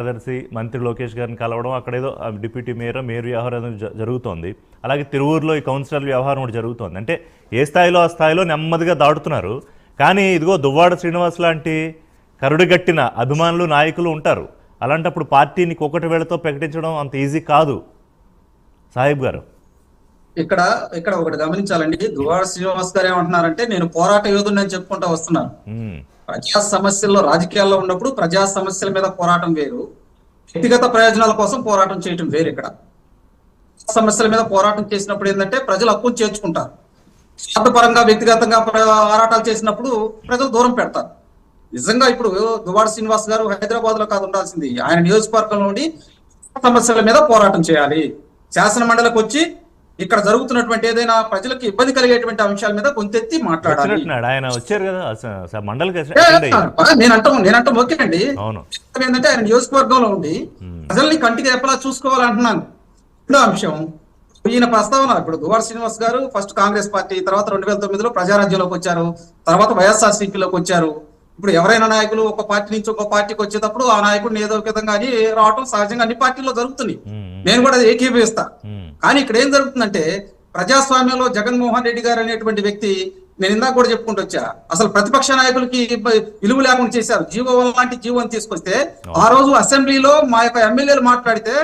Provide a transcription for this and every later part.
కార్యదర్శి మంత్రి లోకేష్ గారిని కలవడం అక్కడేదో డిప్యూటీ మేయర్ మేయర్ వ్యవహారం జరుగుతోంది. అలాగే తిరువూరులో ఈ కౌన్సిలర్ వ్యవహారం కూడా జరుగుతోంది. అంటే ఏ స్థాయిలో ఆ స్థాయిలో నెమ్మదిగా దాటుతున్నారు. కానీ ఇదిగో దువ్వాడ శ్రీనివాస్ లాంటి కరుడుగట్టిన అభిమానులు నాయకులు ఉంటారు. అలాంటప్పుడు పార్టీని ఒక్కటి వేళతో ప్రకటించడం అంత ఈజీ కాదు. సాహిబ్ గారు. ఇక్కడ ఇక్కడ ఒకటి గమనించాలండి. దువాడ శ్రీనివాస్ గారు ఏమంటున్నారంటే నేను పోరాట యోధుని అని చెప్పుకుంటా వస్తున్నాను ప్రజా సమస్యల్లో రాజకీయాల్లో ఉన్నప్పుడు ప్రజా సమస్యల మీద పోరాటం వేరు. వ్యక్తిగత ప్రయోజనాల కోసం పోరాటం చేయటం వేరు ఇక్కడ. సమస్యల మీద పోరాటం చేసినప్పుడు ఏంటంటే ప్రజలు హక్కును చేర్చుకుంటారు. స్వార్థపరంగా వ్యక్తిగతంగా పోరాటాలు చేసినప్పుడు ప్రజలు దూరం పెడతారు. నిజంగా ఇప్పుడు దువాడ శ్రీనివాస్ గారు హైదరాబాద్లో కాదు ఉండాల్సింది. ఆయన నియోజకవర్గంలో ఉండి సమస్యల మీద పోరాటం చేయాలి. శాసన మండలికి వచ్చి ఇక్కడ జరుగుతున్నటువంటి ఏదైనా ప్రజలకు ఇబ్బంది కలిగేటువంటి అంశాల మీద కొంతెత్తి మాట్లాడాలి. ఆయన వచ్చారు కదా ఓకే అండి. ఏంటంటే ఆయన నియోజకవర్గంలో ఉండి ప్రజల్ని కంటికి రెప్పలా చూసుకోవాలంటున్నాను. రెండో అంశం ఈయన ప్రస్తావన ఇప్పుడు దువార్ శ్రీనివాస్ గారు ఫస్ట్ కాంగ్రెస్ పార్టీ తర్వాత రెండు వేల తొమ్మిదిలో ప్రజారాజ్యంలోకి వచ్చారు తర్వాత వైఎస్ఆర్ సిపిలోకి వచ్చారు. ఇప్పుడు ఎవరైనా నాయకులు ఒక పార్టీ నుంచి ఒక పార్టీకి వచ్చేటప్పుడు ఆ నాయకుడిని ఏదో ఒక విధంగా అని రావటం సహజంగా అన్ని పార్టీల్లో జరుగుతుంది నేను కూడా ఏకీభవిస్తా. కానీ ఇక్కడ ఏం జరుగుతుందంటే ప్రజాస్వామ్యంలో జగన్మోహన్ రెడ్డి గారు అనేటువంటి వ్యక్తి నేను ఇందాక కూడా చెప్పుకుంటూ వచ్చా అసలు ప్రతిపక్ష నాయకులకి విలువ లేకుండా చేశారు. జీవో లాంటి జీవో తీసుకొస్తే ఆ రోజు అసెంబ్లీలో మా యొక్క ఎమ్మెల్యేలు మాట్లాడితే.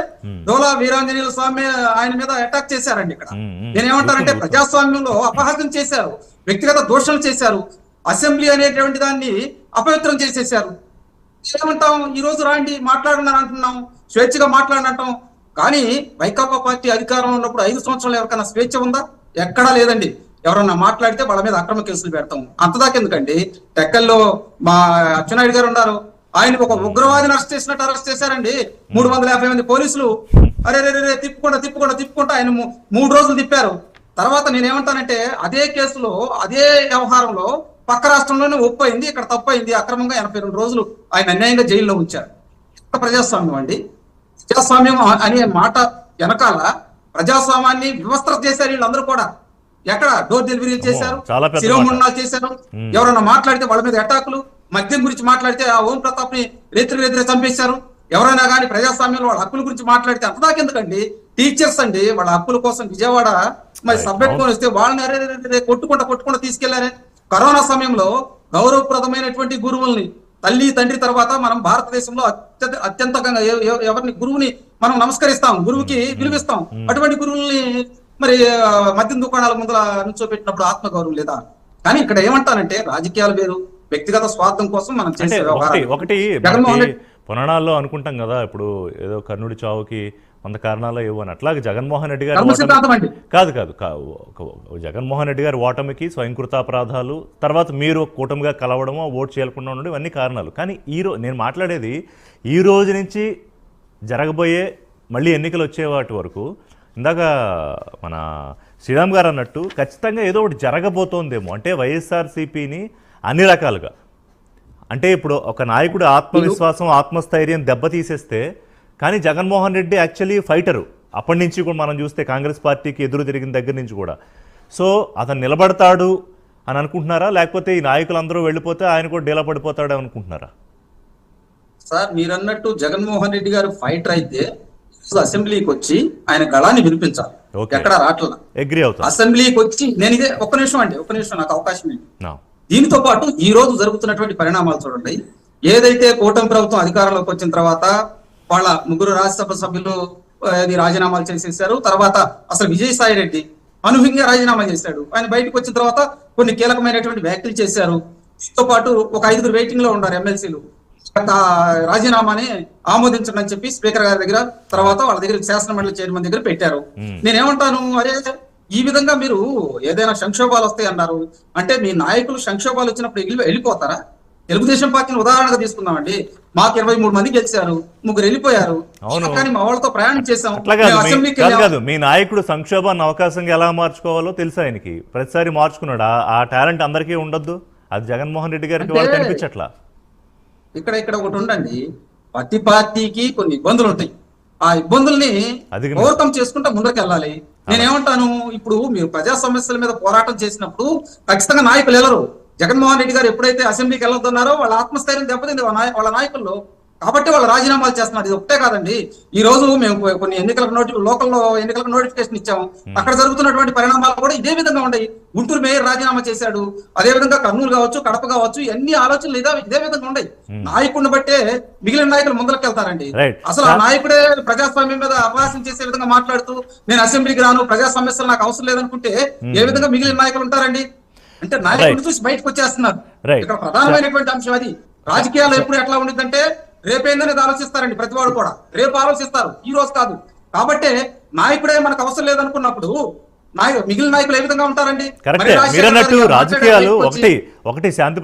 డోలా వీరాంజనేయుల స్వామి ఆయన మీద అటాక్ చేశారండి ఇక్కడ. నేనేమంటానంటే. ప్రజాస్వామ్యంలో అపహాసం చేశారు. వ్యక్తిగత దోషణలు చేశారు. అసెంబ్లీ అనేటువంటి దాన్ని అపవిత్రం చేసేశారు. ఏమంటాం? ఈ రోజు రాండి మాట్లాడున్నారు అంటున్నాం స్వేచ్ఛగా మాట్లాడినట్టాం. కానీ వైకాపా పార్టీ అధికారంలో ఉన్నప్పుడు ఐదు సంవత్సరాలు ఎవరికైనా స్వేచ్ఛ ఉందా? ఎక్కడా లేదండి. ఎవరన్నా మాట్లాడితే వాళ్ళ మీద అక్రమ కేసులు పెడతాం. అంతదాకా ఎందుకండి? టెక్కల్లో మా అచ్చెన్నాయుడు గారు ఉన్నారు. ఆయన ఒక ఉగ్రవాదిని అరెస్ట్ చేసినట్టు అరెస్ట్ చేశారండి. మూడు వందల యాభై మంది పోలీసులు. అరే రే రే, తిప్పుకుంటా తిప్పుకుంటా తిప్పుకుంటా ఆయన మూడు రోజులు తిప్పారు. తర్వాత నేనేమంటానంటే అదే కేసులో అదే వ్యవహారంలో పక్క రాష్ట్రంలోనే ఒప్పైంది ఇక్కడ తప్పైంది. అయింది అక్రమంగా ఎనభై రెండు రోజులు ఆయన అన్యాయంగా జైల్లో ఉంచారు. ప్రజాస్వామ్యం అండి. ప్రజాస్వామ్యం అనే మాట వెనకాల ప్రజాస్వామ్యాన్ని వివస్త్ర చేశారు వీళ్ళందరూ కూడా. ఎక్కడ? డోర్ డెలివరీ చేశారు చాలా పెద్ద శిరోముండాలు చేశారు. ఎవరన్నా మాట్లాడితే వాళ్ళ మీద అటాకులు మద్యం గురించి మాట్లాడితే ఆ ఓం ప్రతాప్ని రేత్రి రేత్రి చంపేశారు. ఎవరైనా కానీ ప్రజాస్వామ్యంలో వాళ్ళ హక్కుల గురించి మాట్లాడితే అంతదాకా ఎందుకండి టీచర్స్ అండి వాళ్ళ హక్కుల కోసం విజయవాడ మరి సబ్ పెట్టుకొని వస్తే వాళ్ళని కొట్టుకుంటా కొట్టుకుంటా తీసుకెళ్ళారే కరోనా సమయంలో గౌరవప్రదమైనటువంటి గురువుల్ని తల్లి తండ్రి తర్వాత మనం భారతదేశంలో అత్యంత అత్యంతకంగా ఎవరిని గురువుని మనం నమస్కరిస్తాం గురువుకి విలువిస్తాం. అటువంటి గురువుల్ని మరి మద్యం దుకాణాల ముందర నుంచోబెట్టినప్పుడు ఆత్మగౌరవం లేదా? కానీ ఇక్కడ ఏమంటానంటే రాజకీయాలు వేరు వ్యక్తిగత స్వార్థం కోసం మనం చేసే ఒకటి జగన్మోహన్ రెడ్డి పురాణాల్లో అనుకుంటాం కదా ఇప్పుడు ఏదో కర్ణుడి చావుకి వంద కారణాలు ఇవ్వు అని. అట్లాగే జగన్మోహన్ రెడ్డి గారు కాదు కాదు జగన్మోహన్ రెడ్డి గారి ఓటమికి స్వయంకృత అపరాధాలు తర్వాత మీరు కూటమిగా కలవడము ఓటు చేయకుండా ఉండడం ఇవన్నీ కారణాలు. కానీ ఈ రో నేను మాట్లాడేది ఈ రోజు నుంచి జరగబోయే మళ్ళీ ఎన్నికలు వచ్చే వాటి వరకు ఇందాక మన శ్రీరామ్ గారు అన్నట్టు ఖచ్చితంగా ఏదో ఒకటి జరగబోతోందేమో. అంటే వైఎస్ఆర్సీపీని అన్ని రకాలుగా అంటే ఇప్పుడు ఒక నాయకుడు ఆత్మవిశ్వాసం ఆత్మస్థైర్యం దెబ్బతీసేస్తే కానీ జగన్మోహన్ రెడ్డి యాక్చువల్లీ ఫైటరు. అప్పటి నుంచి కూడా మనం చూస్తే కాంగ్రెస్ పార్టీకి ఎదురు తిరిగిన దగ్గర నుంచి కూడా. సో అతను నిలబడతాడు అని అనుకుంటున్నారా? లేకపోతే ఈ నాయకులందరూ వెళ్ళిపోతే ఆయన కూడా డీలా పడిపోతాడు అనుకుంటున్నారా? సార్ మీరు అన్నట్టు జగన్మోహన్ రెడ్డి గారు ఫైటర్ అయితే అసెంబ్లీకి వచ్చి ఆయన గళాన్ని వినిపించాలి. ఎక్కడ అవుతా అసెంబ్లీకి వచ్చి నేను ఇదే ఒక్క నిమిషం అండి ఒక్క నిమిషం నాకు అవకాశం ఏంటి. దీనితో పాటు ఈ రోజు జరుగుతున్నటువంటి పరిణామాలు చూడండి. ఏదైతే కూటమి ప్రభుత్వం అధికారంలోకి వచ్చిన తర్వాత వాళ్ళ ముగ్గురు రాజ్యసభ సభ్యులు రాజీనామాలు చేసేసారు తర్వాత అసలు విజయసాయి రెడ్డి అనూహ్యంగా రాజీనామా చేశాడు. ఆయన బయటకు వచ్చిన తర్వాత కొన్ని కీలకమైనటువంటి వ్యాఖ్యలు చేశారు. దీంతో పాటు ఒక ఐదుగురు వెయిటింగ్లో ఉన్నారు ఎమ్మెల్సీలు. రాజీనామాని ఆమోదించండి అని చెప్పి స్పీకర్ గారి దగ్గర తర్వాత వాళ్ళ దగ్గర శాసన మండలి చైర్మన్ దగ్గర పెట్టారు. నేనేమంటాను? అరే ఈ విధంగా మీరు ఏదైనా సంక్షోభాలు వస్తాయి అన్నారు. అంటే మీ నాయకులు సంక్షోభాలు వచ్చినప్పుడు వెళ్ళి- వెళ్ళిపోతారా? తెలుగుదేశం పార్టీని ఉదాహరణగా తీసుకుందామండి. మాకు ఇరవై మూడు మంది గెలిచారు ముగ్గురు వెళ్ళిపోయారు. కానీ మా వాళ్ళతో ప్రయాణం చేశాం. అట్లా కాదు మేము మీ- నాయకుడు సంక్షోభాన్ని అవకాశంగా ఎలా మార్చుకోవాలో తెలుసు ఆయనకి. ప్రతిసారి మార్చుకున్నాడు? ఆ- టాలెంట్ అందరికీ ఉండొద్దు? అది జగన్మోహన్ రెడ్డి గారికి వాళ్ళు కనిపించట్లా? ఇక్కడ ఇక్కడ ఒకటి ఉండండి. ప్రతి పార్టీకి కొన్ని ఇబ్బందులు ఉంటాయి. ఆ ఇబ్బందుల్ని. ఓవర్కమ్ చేసుకుంటా ముందరికి వెళ్ళాలి నేనేమంటాను ఇప్పుడు మీరు ప్రజా సమస్యల మీద పోరాటం చేసినప్పుడు ఖచ్చితంగా నాయకులు వెళ్ళరు జగన్మోహన్ రెడ్డి గారు ఎప్పుడైతే అసెంబ్లీకి వెళ్ళొద్దన్నారో వాళ్ళ ఆత్మస్థైర్యం దెబ్బతింది వాళ్ళ నాయకుల్లో. కాబట్టి వాళ్ళు రాజీనామాలు చేస్తున్నారు. ఇది ఒకటే కాదండి. ఈ రోజు మేము కొన్ని ఎన్నికలకు నోటి లోకల్లో ఎన్నికలకు నోటిఫికేషన్ ఇచ్చాము. అక్కడ జరుగుతున్నటువంటి పరిణామాలు కూడా ఇదే విధంగా ఉన్నాయి. గుంటూరు మేయర్ రాజీనామా చేశాడు. అదే విధంగా కర్నూలు కావచ్చు కడప కావచ్చు ఇవన్నీ ఆలోచనలు ఇదే ఇదే విధంగా ఉన్నాయి. నాయకుడిని బట్టే మిగిలిన నాయకులు ముందరకు వెళ్తారండి Right. అసలు ఆ నాయకుడే ప్రజాస్వామ్యం మీద అపహాస్యం చేసే విధంగా మాట్లాడుతూ నేను అసెంబ్లీకి రాను ప్రజా సమస్యలు నాకు అవసరం లేదనుకుంటే ఏ విధంగా మిగిలిన నాయకులు ఉంటారండి? అంటే నాయకుడిని చూసి బయటకు వచ్చేస్తున్నారు. ఇక్కడ ప్రధానమైనటువంటి అంశం అది. రాజకీయాలు ఎప్పుడు ఎట్లా ఉండిద్దంటే రేపేందనేది ఆలోచిస్తారండి ప్రతి వాడు కూడా. రేపు ఆలోచిస్తారు. ఈ రోజు కాదు. కాబట్టే నాయకుడే మనకు అవసరం లేదనుకున్నప్పుడు మిగిలిన నాయకులు ఏ విధంగా ఉంటారండి? రాజకీయాలు ఒకటి ఒకటి శాంతి